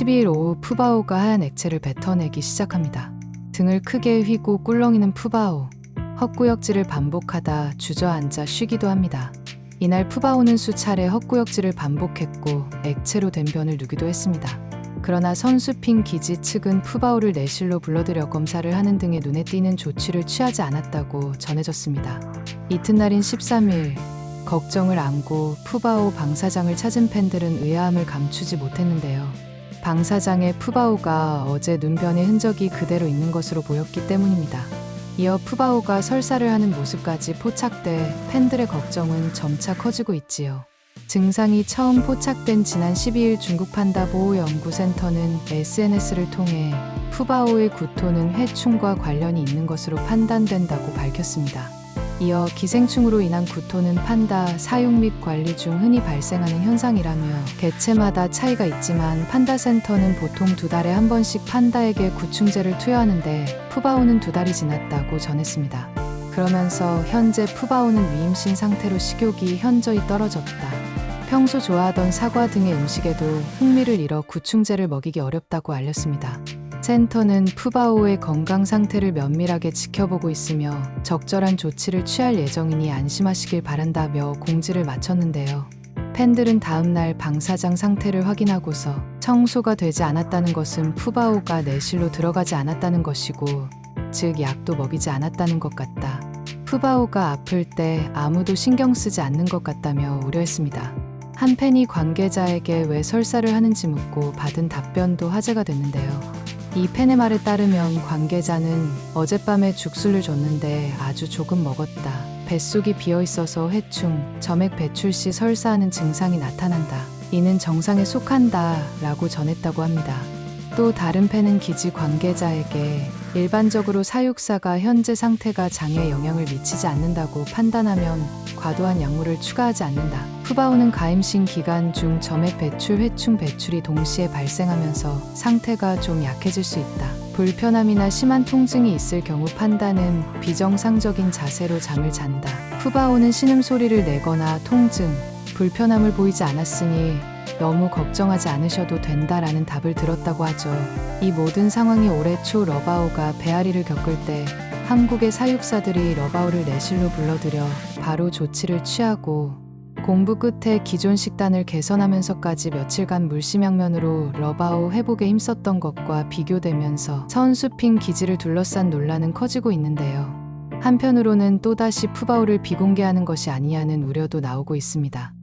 12일 오후 푸바오가 하얀 액체를 뱉어내기 시작합니다. 등을 크게 휘고 꿀렁이는 푸바오. 헛구역질을 반복하다 주저앉아 쉬기도 합니다. 이날 푸바오는 수차례 헛구역질을 반복했고 액체로 된 변을 누기도 했습니다. 그러나 선수핑 기지 측은 푸바오를 내실로 불러들여 검사를 하는 등의 눈에 띄는 조치를 취하지 않았다고 전해졌습니다. 이튿날인 13일 걱정을 안고 푸바오 방사장을 찾은 팬들은 의아함을 감추지 못했는데요. 방사장에 푸바오가 어제 눈변의 흔적이 그대로 있는 것으로 보였기 때문입니다. 이어 푸바오가 설사를 하는 모습까지 포착돼 팬들의 걱정은 점차 커지고 있지요. 증상이 처음 포착된 지난 12일 중국 판다 보호 연구센터는 SNS를 통해 푸바오의 구토는 회충과 관련이 있는 것으로 판단된다고 밝혔습니다. 이어 기생충으로 인한 구토는 판다 사육 및 관리 중 흔히 발생하는 현상이라며 개체마다 차이가 있지만 판다 센터는 보통 두 달에 한 번씩 판다에게 구충제를 투여하는데 푸바오는 두 달이 지났다고 전했습니다. 그러면서 현재 푸바오는 위임신 상태로 식욕이 현저히 떨어졌다. 평소 좋아하던 사과 등의 음식에도 흥미를 잃어 구충제를 먹이기 어렵다고 알렸습니다. 센터는 푸바오의 건강 상태를 면밀하게 지켜보고 있으며 적절한 조치를 취할 예정이니 안심하시길 바란다며 공지를 마쳤는데요. 팬들은 다음날 방사장 상태를 확인하고서 청소가 되지 않았다는 것은 푸바오가 내실로 들어가지 않았다는 것이고, 즉 약도 먹이지 않았다는 것 같다. 푸바오가 아플 때 아무도 신경 쓰지 않는 것 같다며 우려했습니다. 한 팬이 관계자에게 왜 설사를 하는지 묻고 받은 답변도 화제가 됐는데요. 이 팬의 말에 따르면 관계자는 어젯밤에 죽술을 줬는데 아주 조금 먹었다. 뱃속이 비어 있어서 회충, 점액 배출 시 설사하는 증상이 나타난다. 이는 정상에 속한다. 라고 전했다고 합니다. 또 다른 팬은 기지 관계자에게 일반적으로 사육사가 현재 상태가 장에 영향을 미치지 않는다고 판단하면 과도한 약물을 추가하지 않는다. 푸바오는 가임신 기간 중 점액 배출, 회충 배출이 동시에 발생하면서 상태가 좀 약해질 수 있다. 불편함이나 심한 통증이 있을 경우 판다는 비정상적인 자세로 잠을 잔다. 푸바오는 신음 소리를 내거나 통증, 불편함을 보이지 않았으니 너무 걱정하지 않으셔도 된다라는 답을 들었다고 하죠. 이 모든 상황이 올해 초 러바오가 배앓이를 겪을 때 한국의 사육사들이 러바오를 내실로 불러들여 바로 조치를 취하고 공부 끝에 기존 식단을 개선하면서까지 며칠간 물심양면으로 러바오 회복에 힘썼던 것과 비교되면서 선수핑 기지를 둘러싼 논란은 커지고 있는데요. 한편으로는 또다시 푸바오를 비공개하는 것이 아니냐는 우려도 나오고 있습니다.